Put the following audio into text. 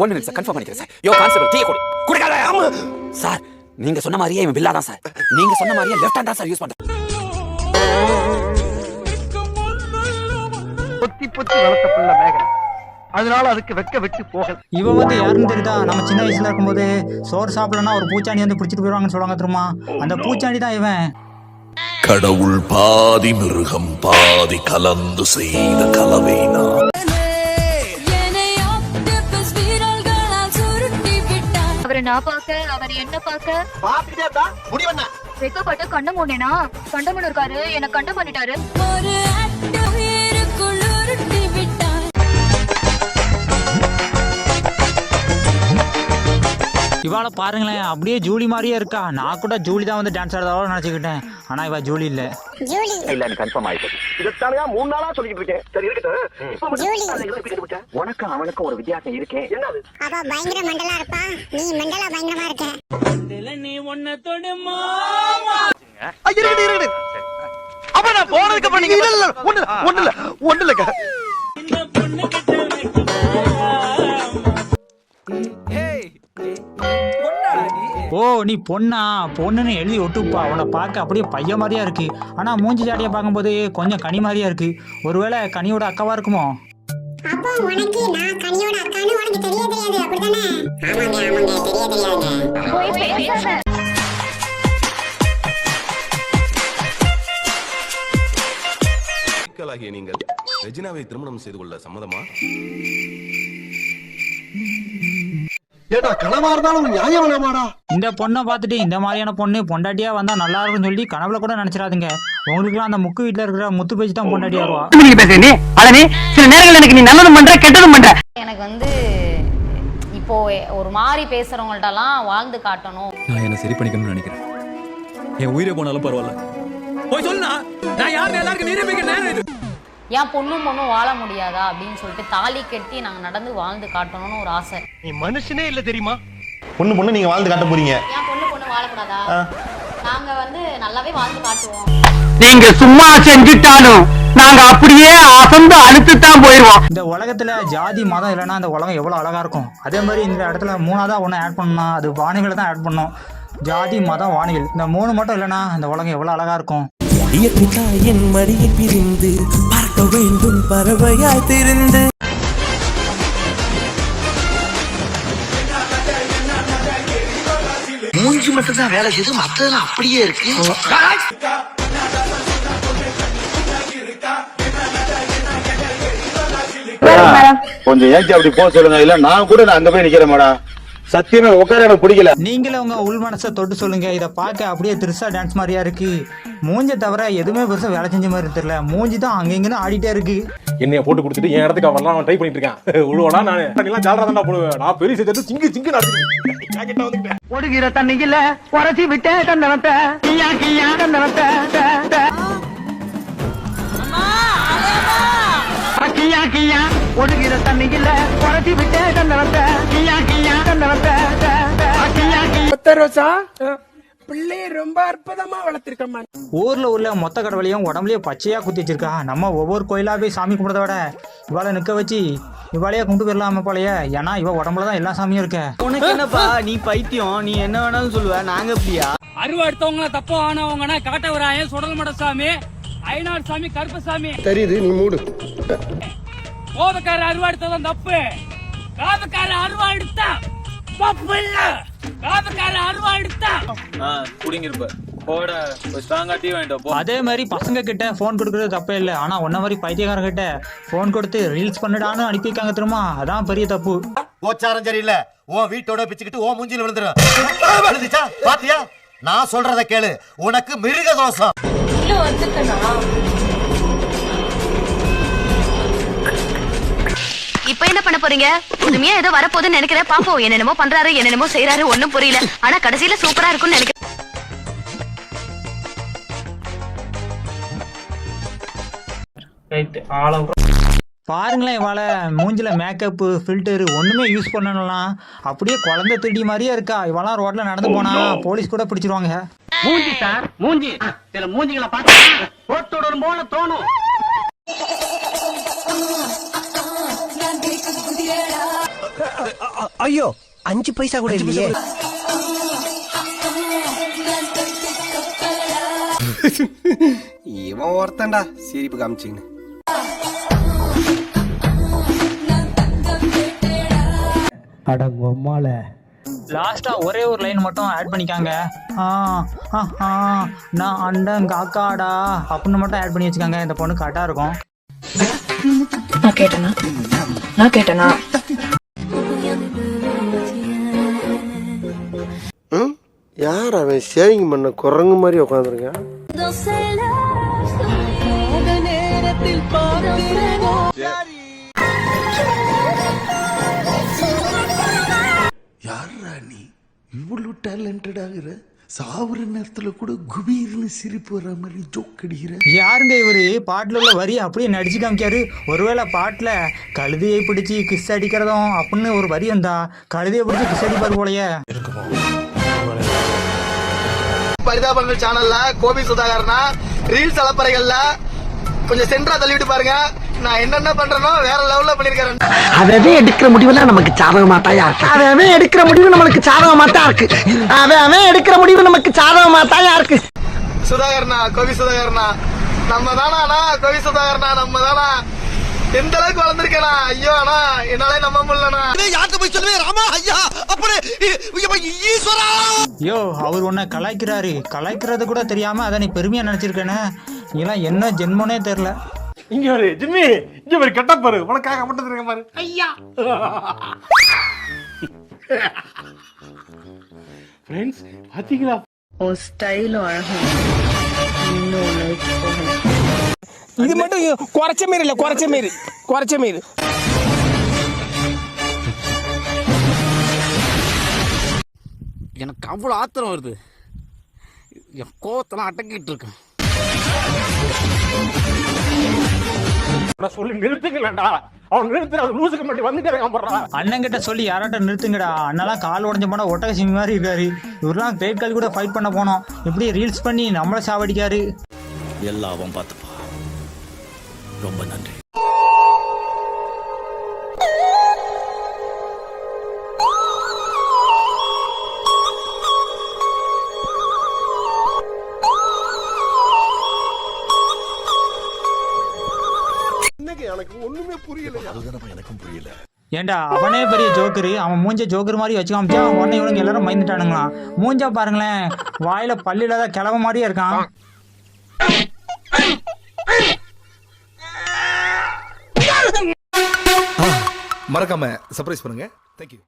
One minute sir confirm பண்ணிக்கிறேன் sir யோ constable tea கொடு. கொடுக்காத சார் நீங்க சொன்ன மாதிரியே இவன் பில்லா தான் சார் நீங்க சொன்ன மாதிரியே லெஃப்ட் ஹேண்ட் தான் சார் யூஸ் பண்றேன். பொத்தி பொத்தி வளர்த்த பிள்ளை மேகன் அதனால அதுக்கு வெக்க விட்டு போகல. இவன் வந்து யாருன்னு தெரியுதா? நம்ம சின்ன வயசுல இருக்கும்போது சோறு சாப்பிடலன்னா ஒரு பூச்சாண்டி வந்து பிடிச்சிட்டு போயிடுவாங்கன்னு சொல்லுவாங்க தெரியுமா? அந்த பூச்சாண்டி தான் இவன். கடவுள் பாதி மிருகம் பாதி கலந்து செய்த கலவை நான் பார்க்க அவர் என்ன பார்க்க? பாத்துட்டே இருந்தா முடிவென்ன? வெக்கப்பட்டு கண்ட மூடனா கண்டமன் இருக்காரு என்ன கண்ட பண்ணிட்டாரு. இவாளை பாருங்களேன் அப்படியே ஜூலி மாதிரியே இருக்கா. நான் கூட ஜூலி தான் வந்து டான்ஸ் ஆடுறதாவோ நினச்சிக்கிட்டேன். ஆனா இவ ஜூலி இல்ல. இல்ல எனக்கு கன்ஃபார்ம் ஆயிடுச்சு இதைத்தானயா மூணு நாளா சொல்லிட்டு இருக்கேன். சரி இருக்கட்டும். ஜூலி. உனக்கும் அவனுக்கும் ஒரு வித்தியாசம் இருக்கே. என்னது? அவ பயங்கர மண்டலா இருப்பா. நீ மண்டலா பயங்கரமா இருக்க. ஐயா, இருக்கட்டும், இருக்கட்டும். அப்ப நான் போனதுக்கு அப்புறம் நீங்க இல்ல இல்ல ஒண்ணு இல்ல, ஒண்ணு இல்ல ஒண்ணு இல்லக்கா ஓ நீ பொண்ணா? பொண்ணுன்னு எழுதி ஒட்டுப்பா அவளை பார்க்க அப்படியே பையன் மாதிரியா இருக்கு. ஆனா மூஞ்சி ஜாடியை பார்க்கும்போது கொஞ்சம் கனி மாதிரியா இருக்கு. ஒருவேளை கனியோட அக்காவா இருக்குமோ? அப்போ உனக்கு நான் கனியோட அக்கான்னு உனக்கு தெரிய தெரியாது. அப்படிதானே ஆமாங்க ஆமாங்க. தெரிய தெரியாதுங்க. மக்களாகிய நீங்கள் ரெஜினாவை திருமணம் செய்து கொள்ள சம்மதமா? ஏடா கனவா இருந்தாலும் ஒரு நியாயம் வேணாமாடா இந்த பொண்ணை பார்த்துட்டு இந்த மாதிரியான பொண்ணு பொண்டாட்டியா வந்தா நல்லா இருக்கும்னு சொல்லி கனவுல கூட நினைச்சிடாதீங்க. உங்களுக்குலாம் அந்த முக்கு வீட்டுல இருக்கிற முத்து பேச்சு தான் பொண்டாட்டியா வருவா நீங்க பேசுற நீ அழனி சில நேரங்கள் எனக்கு நீ நல்லதும் பண்ற கெட்டதும் பண்ற. எனக்கு வந்து இப்போ ஒரு மாதிரி பேசுறவங்கள்ட்டலாம் வாழ்ந்து காட்டணும். நான் என்ன சரி பண்ணிக்கணும்னு நினைக்கிறேன். என் உயிரே போனாலும் பரவாயில்ல. போய் சொல்லுண்ணா. நான் யாருன்னு எல்லாருக்கும் நிரூபிக்கிற ஏன் பொண்ணும் பொண்ணும் வாழ முடியாதா அப்படின்னு சொல்லிட்டு தாலி கட்டி நாங்க நடந்து வாழ்ந்து காட்டணும்னு ஒரு ஆசை. நீ மனுஷனே இல்ல தெரியுமா? பொண்ணு பொண்ணு நீங்க வாழ்ந்து காட்ட போறீங்க. ஏன் பொண்ணு பொண்ணு வாழக்கூடாதா? நாங்க வந்து நல்லாவே வாழ்ந்து காட்டுவோம். நீங்க சும்மா செஞ்சுட்டாலும் நாங்க அப்படியே அசந்து அழுத்து தான் போயிருவோம். இந்த உலகத்துல ஜாதி மதம் இல்லைன்னா இந்த உலகம் எவ்வளவு அழகா இருக்கும். அதே மாதிரி இந்த இடத்துல மூணாவதா ஒன்று ஆட் பண்ணணும் அது வாணிகளை தான் ஆட் பண்ணணும். ஜாதி மதம் வாணிகள் இந்த மூணு மட்டும் இல்லைன்னா இந்த உலகம் எவ்வளவு அழகா இருக்கும். இயற்கை தாயின் மடியை பிரிந்து வேண்டும் பறவையாய் திரிந்து. மூஞ்சி மட்டும் தான் வேலை செய்யுது மத்ததெல்லாம் அப்படியே இருக்கு. கொஞ்சம் ஏஞ்சி அப்படி போக சொல்லுங்க? இல்ல நான் கூட நான் அங்க போய் நிக்கிறேன் மேடம். சத்தியமா உட்கார எனக்கு பிடிக்கல. நீங்களே உங்க உள் மனசை தொட்டு சொல்லுங்க. இதை பார்க்க அப்படியே திருசா டான்ஸ் மாதிரியா இருக்கு. மூஞ்ச தவிர எதுவுமே பெருசா வேலை செஞ்ச மாதிரி தெரியல. மூஞ்சி தான் அங்கங்கன்னு ஆடிட்டே இருக்கு. என்னைய போட்டு கொடுத்துட்டு என் இடத்துக்கு அவன் அவன் ட்ரை பண்ணிட்டு இருக்கான். உழுவனா நான். எல்லாம் ஜாலரா தான் போடுவேன். நான் பெரிய சேர்த்து சிங்கு சிங்கு நடத்திட்டு ஒடுகிற தண்ணியில உரைச்சி விட்டே தந்தனத்தை கியா கியா தந்தனத்தை கியா கியா. ஒடுகிற தண்ணியில உரைச்சி விட்டே தந்தனத்தை கியா கியா. தந்தனத்தை கியா கியா ஊர்ல உள்ள மொத்த கடவுளையும் உடம்புலயே பச்சையா குத்தி வச்சிருக்கா. நம்ம ஒவ்வொரு கோயிலா போய் சாமி கும்பிடுறத விட இவாளை நிக்க வச்சு இவாளையே கும்பிட்டு போயிடலாம போலயே. ஏன்னா இவ உடம்புல தான் எல்லா சாமியும் இருக்கு. உனக்கு என்னப்பா? நீ பைத்தியம். நீ என்ன வேணாலும் சொல்லுவ. நாங்க அப்படியா அருவா எடுத்தவங்க தப்பு ஆனவங்கன்னா காட்டவராயன் சுடல்மட சாமி ஐநாடு சாமி கருப்பசாமி. தெரியுது நீ மூடு. கோபக்கார அருவா எடுத்ததான் தப்பு. காபக்கார அருவா எடுத்தா தப்பு இல்ல காபக்கார அருவா எடுத்தா. குடிங்கிருப்ப போட ஸ்ட்ராங்கா டீ வாங்கிட்டு போ. அதே மாதிரி பசங்க கிட்ட ஃபோன் கொடுக்கறது தப்பே இல்லை. ஆனா உன்ன மாதிரி பைத்தியக்காரங்க கிட்ட ஃபோன் கொடுத்து ரீல்ஸ் பண்ணிடான்னு அனுப்பி வைக்காங்க தெரியுமா? அதான் பெரிய தப்பு. கோச்சாரம் சரியில்லை. உன் வீட்டோட பிச்சுக்கிட்டு உன் மூஞ்சில விழுந்துரும். விழுந்துச்சா? பாத்தியா? நான் சொல்றத கேளு. உனக்கு மிருக தோஷம். பண்ண போறீங்க? புதுமையா ஏதோ வரப்போகுதுன்னு நினைக்கிறேன். பாப்போம் என்னென்னமோ பண்றாரு என்னென்னமோ செய்யறாரு ஒண்ணும் புரியல. ஆனா கடைசியில சூப்பரா இருக்கும்னு நினைக்கிறேன். பாருங்களேன் இவாள. மூஞ்சில மேக்கப்பு ஃபில்டர் ஒண்ணுமே யூஸ் பண்ணலாம் அப்படியே குழந்தை திருடி மாதிரியே இருக்கா. இவெல்லாம் ரோட்ல நடந்து போனா போலீஸ் கூட பிடிச்சிருவாங்க. மூஞ்சி சார் மூஞ்சி. சில மூஞ்சிகளை பார்த்து போட்டோட போல தோணும். ஐயோ அஞ்சு பைசா கூட இல்லையே. இவன் ஒருத்தன்டா சிரிப்பு காமிச்சின்னு அடங்கொம்மால லாஸ்டா ஒரே ஒரு லைன் மட்டும் ஆட் பண்ணிக்காங்க. நான் அண்டன் காக்காடா அப்படின்னு மட்டும் ஆட் பண்ணி வச்சுக்காங்க. இந்த பொண்ணு கரெக்டா இருக்கும். நான் கேட்டேனா? நான் கேட்டேனா? யார் அவன் சேவிங் பண்ண குரங்கு மாதிரி உட்காந்துருக்கான் யாரா நீ? இவ்வளவு டேலண்டட் ஆகுற? சாவுற நேரத்துல கூட குபீர்னு சிரிப்பு வர மாதிரி ஜோக் அடிக்கிற? யாருங்க இவரு? பாட்டுல உள்ள வரி அப்படியே நடிச்சு காமிக்காரு. ஒருவேளை பாட்டுல கழுதையை பிடிச்சி கிஸ் அடிக்கிறதும் அப்படின்னு ஒரு வரி வந்தா கழுதையை பிடிச்சி கிஸ் அடிப்பாரு போலயே. பரிதாபங்கள் சேனல்ல கோபி சுதாகரனா ரீல்ஸ் அலப்பறைகள்ல கொஞ்சம் சென்டரா தள்ளிவிட்டு பாருங்க. நான் என்னென்ன பண்றேனோ வேற லெவல்ல பண்ணிருக்கேன் அவன் எடுக்கிற முடிவெல்லாம் நமக்கு சாதகமா தாயா இருக்கு. அவன் எடுக்கிற முடிவு நம்மளுக்கு சாதகமா தான் இருக்கு. அவன் அவன் எடுக்கிற முடிவு நமக்கு சாதகமா தாயா இருக்கு. சுதாகரனா கோபி சுதாகரனா நம்ம தானா கோபி சுதாகரனா நம்ம தானா? எந்த அளவுக்கு வளர்ந்துருக்கேனா? ஐயோ அண்ணா என்னால நம்ப முடியலண்ணா. யார்கிட்ட போய் சொல்லுவேன்? ராமா ஐயா அப்படி ஈஸ்வரா! யோ அவர் உன்னை கலாய்க்கிறாரு. கலாய்க்கிறது கூட தெரியாம அதை நீ பெருமையா நினைச்சிருக்கேன்னு இதெல்லாம் என்ன ஜென்மனே தெரியல இங்க ஒரு ஜிம்மி. இங்க ஒரு கெட்ட பாரு. உனக்காக மட்டும் இருக்க பாரு. ஐயா. ஃப்ரெண்ட்ஸ் பாத்தீங்களா? உன் ஸ்டைலும் அழகும். இது மட்டும் குறைச்ச மாரி இல்ல குறைச்ச மாரி குறைச்ச மாரி எனக்கு அவ்வளோ ஆத்திரம் வருது. என் கோவத்தெல்லாம் அடக்கிட்டு இருக்கேன் சொல்லி நிறுத்துங்களேன்டா. அவன் நிறுத்து அவன் லூசுக்கு மட்டும் வந்துட்டே அண்ணன் கிட்ட சொல்லி யாராட்ட நிறுத்துங்கடா? அண்ணெல்லாம் கால் உடஞ்ச போனா ஒட்டக சிமி மாதிரி இருக்காரு. இவரெல்லாம் கிரேட் கால் கூட ஃபைட் பண்ண போனோம். இப்படி ரீல்ஸ் பண்ணி நம்மள சாவடிக்காரு? எல்லாம் பார்த்துப்பா ரொம்ப நன்றி. ஏன்டா அவனே பெரிய ஜோக்கரு அவன் மூஞ்ச ஜோக்கர் மாதிரி வச்சு காமிச்சா உடனே இவனுங்க எல்லாரும் பயந்துட்டானுங்களாம் மூஞ்சா பாருங்களேன் வாயில பல்லில தான் கிளவ மாதிரியே இருக்கான். மறக்காம சர்ப்ரைஸ் பண்ணுங்க. தேங்க்யூ